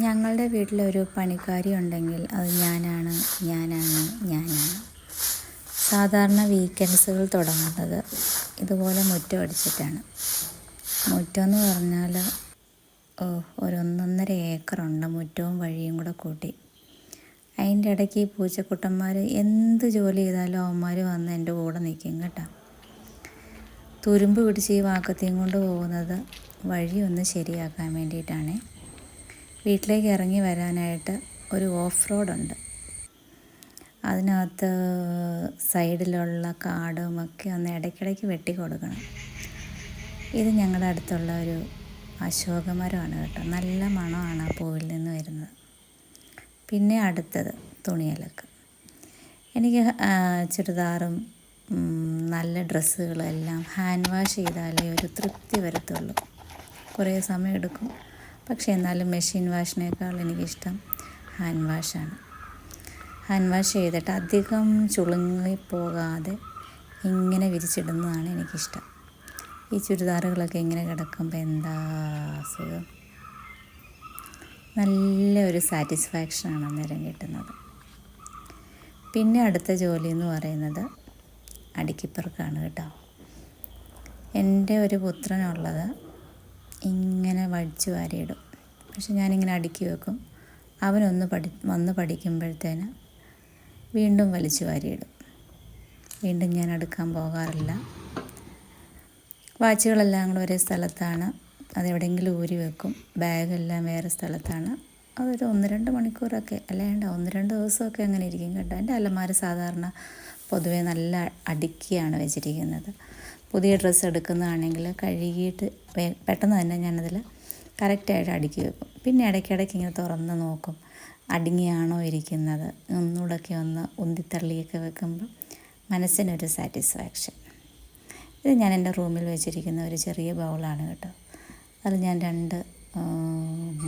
ഞങ്ങളുടെ വീട്ടിലൊരു പണിക്കാരി ഉണ്ടെങ്കിൽ അത് ഞാനാണ് ഞാനാണ് ഞാനാണ്. സാധാരണ വീക്കെൻഡ്സുകൾ തുടങ്ങുന്നത് ഇതുപോലെ മുറ്റം അടിച്ചിട്ടാണ്. മുറ്റം എന്ന് പറഞ്ഞാൽ ഓ ഒരൊന്നൊന്നര ഏക്കറുണ്ട് മുറ്റവും വഴിയും കൂടെ കൂട്ടി. അതിന്റെ ഇടയ്ക്ക് ഈ പൂച്ചക്കുട്ടന്മാർ എന്ത് ജോലി ചെയ്താലും അവന്മാർ വന്ന് എന്റെ കൂടെ നിൽക്കും കേട്ടോ. തുരുമ്പ് പിടിച്ച് ഈ വാക്കത്തെയും കൊണ്ട് പോകുന്നത് വഴി ഒന്ന് ശരിയാക്കാൻ വേണ്ടിയിട്ടാണ്. വീട്ടിലേക്ക് ഇറങ്ങി വരാനായിട്ട് ഒരു ഓഫ് റോഡുണ്ട് അതിനകത്ത് സൈഡിലുള്ള കാടും ഒക്കെ ഒന്ന് ഇടയ്ക്കിടയ്ക്ക് വെട്ടി കൊടുക്കണം. ഇത് ഞങ്ങളുടെ അടുത്തുള്ള ഒരു അശോകമരമാണ് കേട്ടോ. നല്ല മണമാണ് ആ പൂവിൽ നിന്ന് വരുന്നത്. പിന്നെ അടുത്തത് തുണിയലക്ക്. എനിക്ക് ചുരിദാറും നല്ല ഡ്രസ്സുകളും എല്ലാം ഹാൻഡ് വാഷ് ചെയ്താലേ ഒരു തൃപ്തി വരത്തുള്ളൂ. കുറേ സമയം എടുക്കും. പക്ഷേ എന്നാലും മെഷീൻ വാഷിനേക്കാൾ എനിക്കിഷ്ടം ഹാൻഡ് വാഷാണ്. ഹാൻഡ് വാഷ് ചെയ്തിട്ട് അധികം ചുളുങ്ങിപ്പോകാതെ ഇങ്ങനെ വിരിച്ചിടുന്നതാണ് എനിക്കിഷ്ടം. ഈ ചുരിദാറുകളൊക്കെ ഇങ്ങനെ കിടക്കുമ്പോൾ എന്താ അസുഖം? നല്ല ഒരു സാറ്റിസ്ഫാക്ഷനാണ് അന്നേരം കിട്ടുന്നത്. പിന്നെ അടുത്ത ജോലി എന്ന് പറയുന്നത് അടുക്കിപ്പറക്കാണ് കേട്ടോ. എന്റെ ഒരു പുത്രനുള്ളത് ഇങ്ങനെ വടിച്ചു വാരിയിടും. പക്ഷെ ഞാനിങ്ങനെ അടുക്കി വെക്കും. അവനൊന്ന് പഠി വന്ന് പഠിക്കുമ്പോഴത്തേന് വീണ്ടും വലിച്ചു വാരിയിടും. വീണ്ടും ഞാൻ അടുക്കാൻ പോകാറില്ല. വാച്ചുകളെല്ലാം കൂടെ ഒരേ സ്ഥലത്താണ്. അതെവിടെയെങ്കിലും ഊരി വെക്കും. ബാഗെല്ലാം വേറെ സ്ഥലത്താണ്. അതൊരു ഒന്ന് രണ്ട് മണിക്കൂറൊക്കെ അല്ലാണ്ട് ഒന്ന് രണ്ട് ദിവസമൊക്കെ അങ്ങനെ ഇരിക്കും കേട്ടോ. എന്റെ അലമാര സാധാരണ പൊതുവേ നല്ല അടുക്കിയാണ് വെച്ചിരിക്കുന്നത്. പുതിയ ഡ്രസ്സ് എടുക്കുന്നതാണെങ്കിൽ കഴുകിയിട്ട് പെട്ടെന്ന് തന്നെ ഞാനതിൽ കറക്റ്റായിട്ട് അടുക്കി വെക്കും. പിന്നെ ഇടയ്ക്കിടയ്ക്ക് ഇങ്ങനെ തുറന്ന് നോക്കും. അടുങ്ങിയാണോ ഇരിക്കുന്നത്? ഒന്നുകൂടെയൊക്കെ ഒന്ന് ഉന്തിത്തള്ളിയൊക്കെ വെക്കുമ്പോൾ മനസ്സിനൊരു സാറ്റിസ്ഫാക്ഷൻ. ഇത് ഞാൻ എന്റെ റൂമിൽ വെച്ചിരിക്കുന്ന ഒരു ചെറിയ ബൗളാണ് കേട്ടോ. അതിൽ ഞാൻ രണ്ട്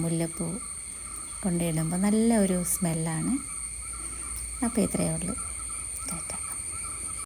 മുല്ലപ്പൂ കൊണ്ടിടുമ്പോൾ നല്ല ഒരു സ്മെല്ലാണ്. അപ്പോൾ ഇത്രയേ ഉള്ളൂ. ടാറ്റ.